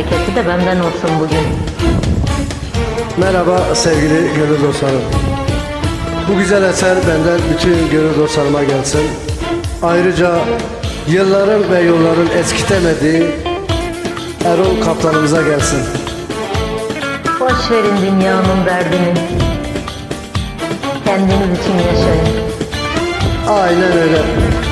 hareketi de benden olsun bugün. Merhaba sevgili gönül dostlarım. Bu güzel eser benden bütün gönül dostlarıma gelsin. Ayrıca yılların ve yolların eskitemediği Erol kaptanımıza gelsin. Boş verin dünyanın derdini. Kendiniz için yaşayın. Aynen öyle.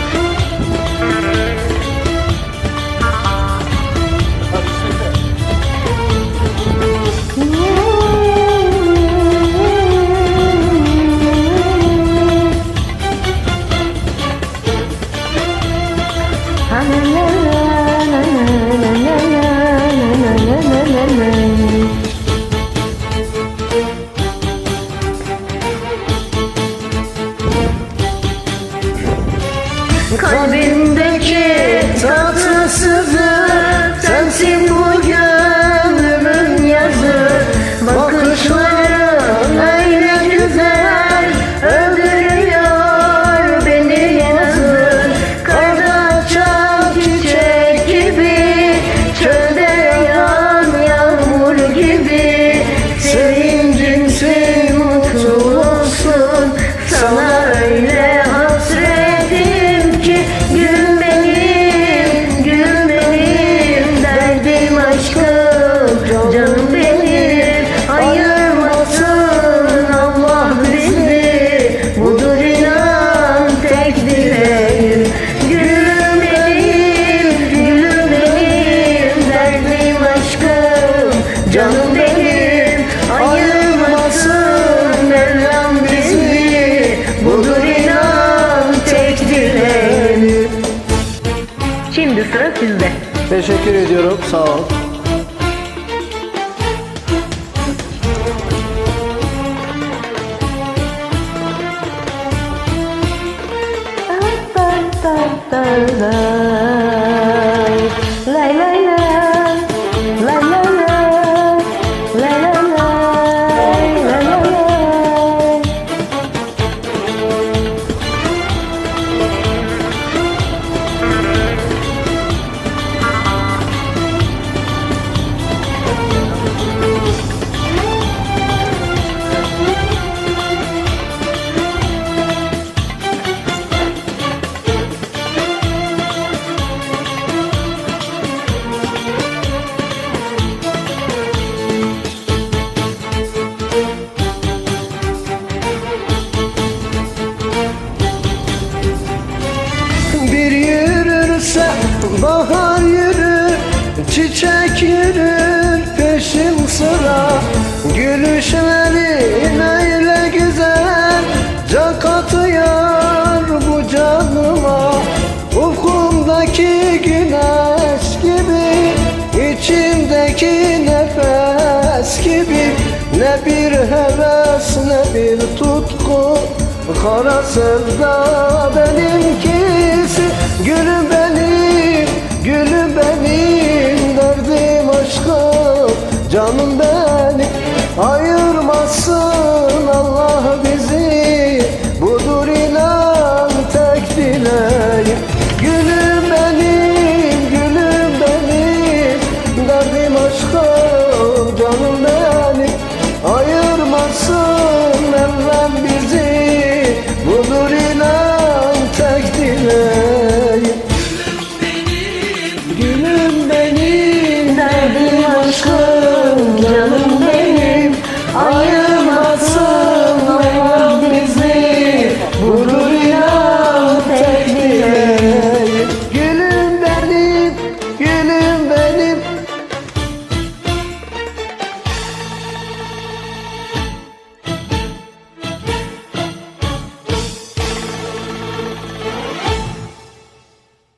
Kalbimdeki Sizde. Teşekkür ediyorum. Sağ ol. Lay bahar yürür Çiçek yürür peşim sıra. Gülüşlerin öyle güzel Can katıyor bu canıma. Ufkumdaki güneş gibi içimdeki nefes gibi. Ne bir heves ne bir tutku. Kara sevda benimki